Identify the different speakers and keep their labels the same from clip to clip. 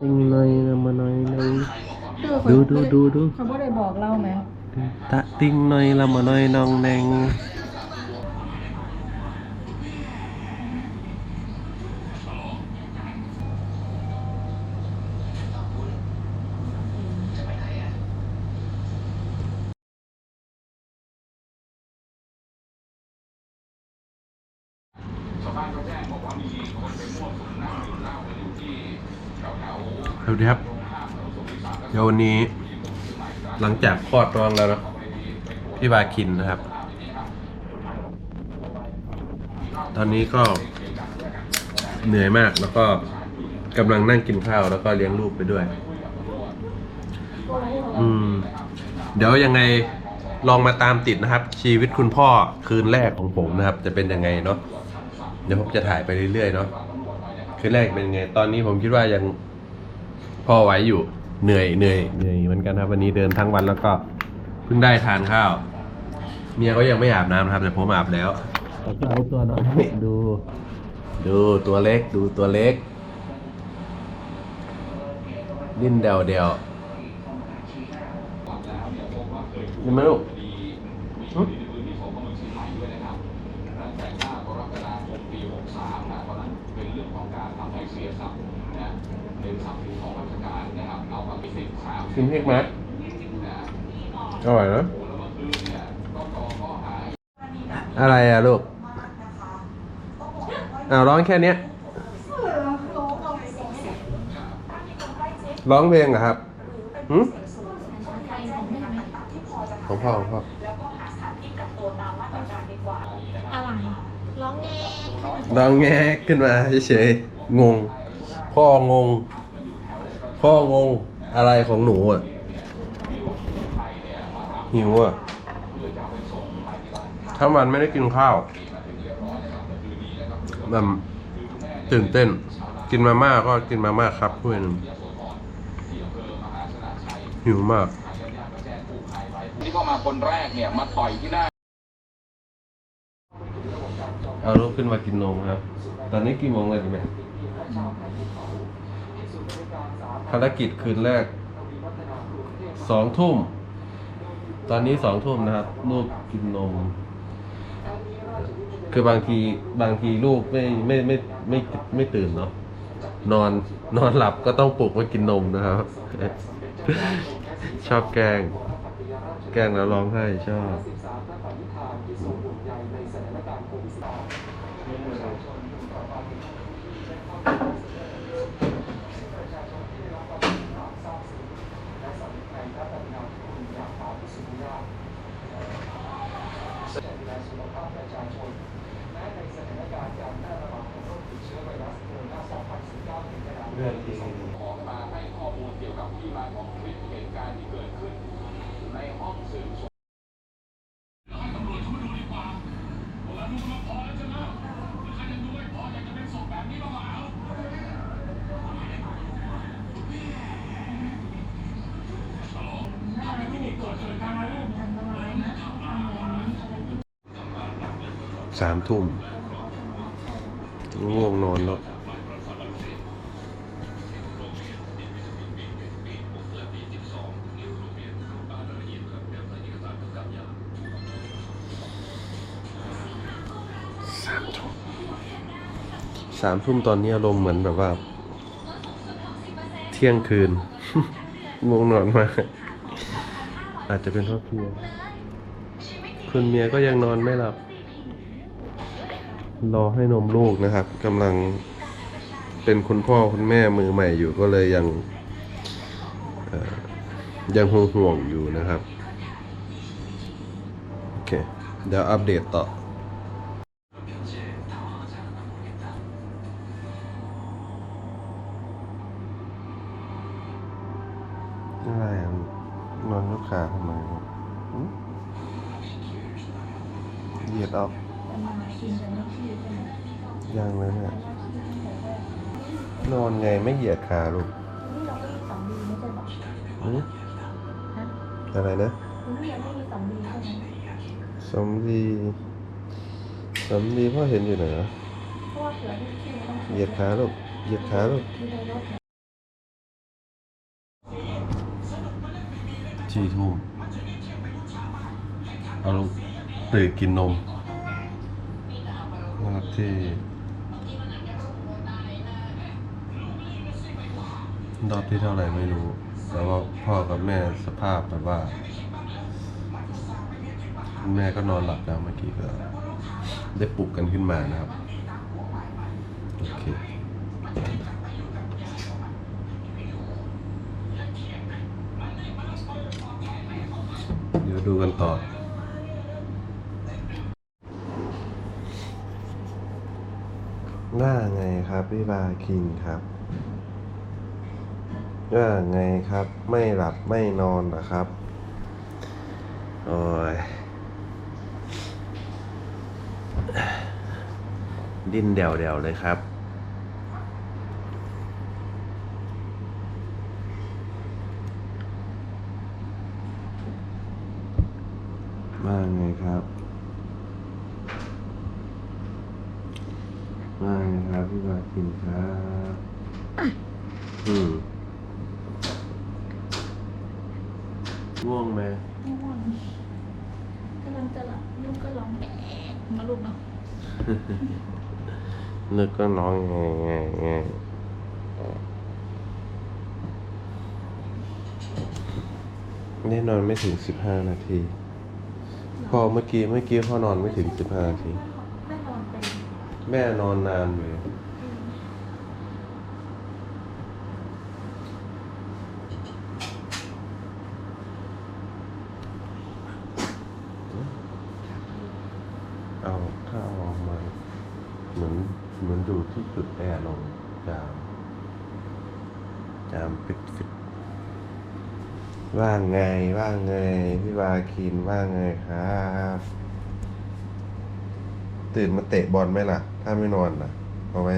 Speaker 1: ติงหน่อยนะมาหน่อยหน่อย
Speaker 2: คือ
Speaker 1: ดู
Speaker 2: เขา
Speaker 1: ดูดูดู
Speaker 2: เขาบ่ได้บอกเราไหม
Speaker 1: ตะติงหน่อยละมาหน่อยน้องแนงสวั สวัสดีครับ เดี๋ยววันนี้ หลังจากคลอดน้องแล้วนะพี่บาคินนะครับ ตอนนี้ก็เหนื่อยมากแล้วก็กำลังนั่งกินข้าวแล้วก็เลี้ยงลูกไปด้วย อืม เดี๋ยวยังไงลองมาตามติดนะครับ ชีวิตคุณพ่อคืนแรกของผมนะครับ จะเป็นยังไงเนาะเดี๋ยวผมจะถ่ายไปเรื่อยๆเนาะคืนแรกเป็นยังไง ตอนนี้ผมคิดว่ายัง พอไหวอยู่เหนื่อยเหนื่อยเหนื่อยเหมือนกันครับวันนี้เดินทั้งวันแล้วก็เพิ่งได้ทานข้าว เมียก็ยังไม่อาบน้ำนะครับแต่ผมอาบแล้วแล้วก็เอาตัวน้อยดู ดูตัวเล็กดูตัวเล็กดิ้นเดวเดวนี่ไหมลูกหึ กินเค้กไหมอร่อยนะอะไรอะลูกอ้าวร้องแค่เนี้ยร้องเพลงเหรอครับหืมของพ่อของพ่อ
Speaker 3: อะไรร้องแง
Speaker 1: ร้องแงกขึ้นมาเฉยๆงง พ่องง พ่องงอะไรของหนูอะ หิวอะ ถ้ามันไม่ได้กินข้าวแบบตื่นเต้น กินมาม่าก็กินมาม่าครับถ้วยหนึงหิวมาก
Speaker 4: ที่เข้ามาคนแรกเนี่ยมาต่อยที่หน้า
Speaker 1: เอาลูกขึ้นมากินนมครับ ตอนนี้กี่โมงเลยดีไหมภารกิจคืนแรกสองทุ่ม ตอนนี้สองทุ่มนะครับ ลูกกินนม คือบางทีบางทีลูกไม่ไม่ไม่ไม่ไม่ไม่ตื่นเนาะนอนนอนหลับก็ต้องปลุกมากินนมนะครับ ชอบแกล้ง แกล้งแล้วร้องไห้ชอบ เรื่องที่
Speaker 4: ออกมาให้ข้อมูลเกี่ยวกับที่มาของคลิปเหตุการณ์ที่เกิดขึ้น ในห้อง สา
Speaker 1: มทุ่มง่วงนอนแล้ว สามทุ่ม สามทุ่มตอนนี้อารมณ์เหมือนแบบว่า เที่ยงคืนง่วงนอนมากอาจจะเป็นเพราะเพลียคุณเมียก็ยังนอนไม่หลับ รอให้นมลูกนะครับกำลังเป็นคุณพ่อคุณแม่มือใหม่อยู่ก็เลยยังยังห่วงห่วงอยู่นะครับ โอเค เดี๋ยวอัปเดตต่อ ออกยังเลยแม่นอนไงไม่เหยียดขาลูก
Speaker 3: อือ
Speaker 1: อะไรนะ
Speaker 3: สมดี
Speaker 1: สมดีพ่อเห็นอยู่ไหนนะ
Speaker 3: เห
Speaker 1: ยียดขาลูกเหยียดขาลูก ที่ทุ่มเอาลูกตื่นกินนม รอบที่รอบที่เท่าไหร่ไม่รู้ แต่ว่าพ่อกับแม่สภาพแบบว่า แม่ก็นอนหลับแล้วเมื่อกี้ก็ได้ปลุกกันขึ้นมานะครับ โอเคเดี๋ยวดูกันต่อ ว่าไงครับพี่บาคิงครับว่าไงครับ ไม่หลับไม่นอนนะครับ โอ้ย ดิ้นเดี่ยวๆเลยครับว่าไงครับ ว่าไง ครับพี่บาคินครับอืมง่วงไหม
Speaker 3: ง่วงกำลังจะหลับลูกก็ร้องแอะมาลูกเนาะ
Speaker 1: นึกก็น้องไงไงไงนี่นอนไม่ถึงสิบห้านาที พอเมื่อกี้เมื่อกี้พ่อนอนไม่ถึงสิบห้านาที
Speaker 3: แม่นอนเป็น
Speaker 1: แม่นอนนานเลย เอาถ้าเอาออกมาเหมือนเหมือนอยู่ที่จุดแอร์ลงจามจามปิดฟิตว่างไงว่างไงพี่วาคินว่างไงครับ ตื่นมาเตะบอลไหมล่ะ ถ้าไม่นอนล่ะ เอาไหม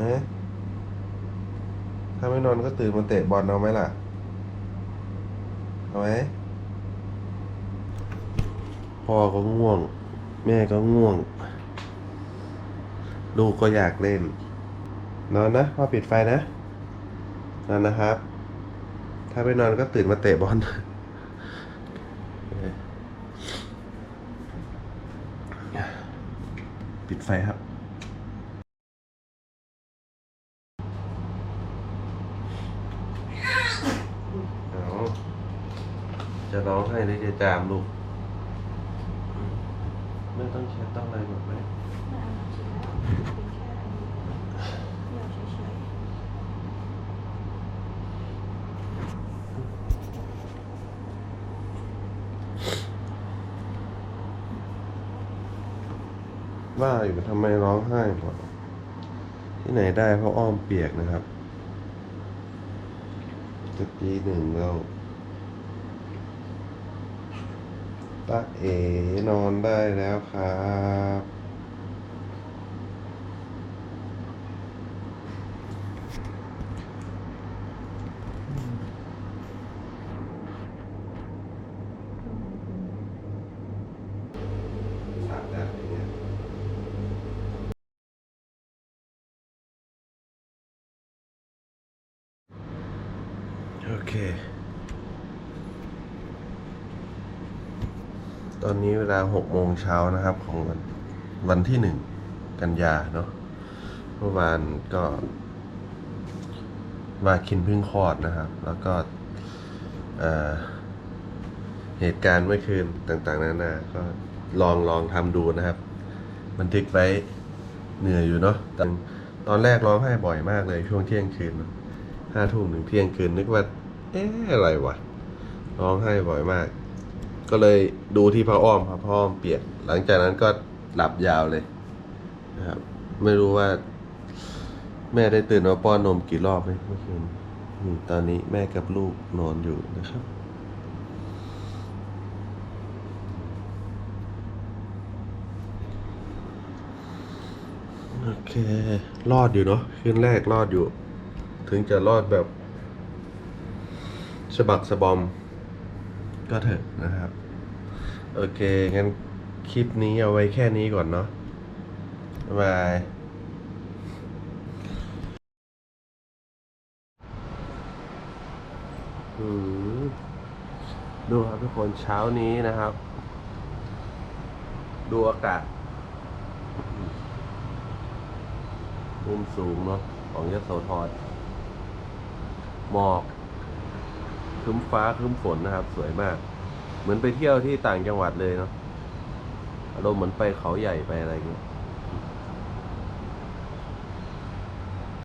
Speaker 1: ฮะถ้าไม่นอนก็ตื่นมาเตะบอลเอาไหมล่ะ เอาไหม พ่อก็ง่วง แม่ก็ง่วง ลูกก็อยากเล่น นอนนะพ่อปิดไฟนะ นอนนะครับ ถ้าไม่นอนก็ตื่นมาเตะบอลปิดไฟครับเอาจะร้องให้หรือจะจามลูก ไม่ต้องเช็ดต้องอะไรหมดไหม
Speaker 3: ไม่เอาจริงแล้วเป็นแค่อันนี้เดี๋ยวเฉย
Speaker 1: ว่าอยู่ทำไมร้องไห้หมดที่ไหนได้เพราะอ้อมเปียกนะครับจะตีหนึ่งแล้ว ตาเอ๋นอนได้แล้วครับอาบน้ำอย่างเงี้ยโอเค ตอนนี้เวลาหกโมงเช้านะครับ ของวันวันที่หนึ่งกันยาเนาะเมื่อวานก็มาคินพึ่งคลอดนะครับ แล้วก็เหตุการณ์เมื่อคืนต่างๆนานาก็ลองลองทำดูนะครับ บันทึกไว้เหนื่อยอยู่เนาะแต่ตอนแรกร้องไห้บ่อยมากเลยช่วงเที่ยงคืนห้าทุ่มถึงเที่ยงคืนนึกว่า เอ๊ะอะไรวะร้องไห้บ่อยมาก ก็เลยดูที่พระอ้อมพระอ้อมเปียก หลังจากนั้นก็หลับยาวเลยนะครับ ไม่รู้ว่า แม่ได้ตื่นมาป้อนนมกี่รอบไหมเมื่อคืนนี่ตอนนี้แม่กับลูกนอนอยู่นะครับ โอเค รอดอยู่เนาะคืนแรกรอดอยู่ ถึงจะรอดแบบฉบักสะบอม ก็เถอะนะครับ โอเค งั้นคลิปนี้เอาไว้แค่นี้ก่อนเนาะบายดูครับทุกคนเช้านี้นะครับ ดูอากาศมุมสูงเนาะของยโสธรหมอก ครึ้มฟ้าครึ้มฝนนะครับ สวยมาก เหมือนไปเที่ยวที่ต่างจังหวัดเลยเนาะอารมณ์เหมือนไปเขาใหญ่ไปอะไรเงี้ย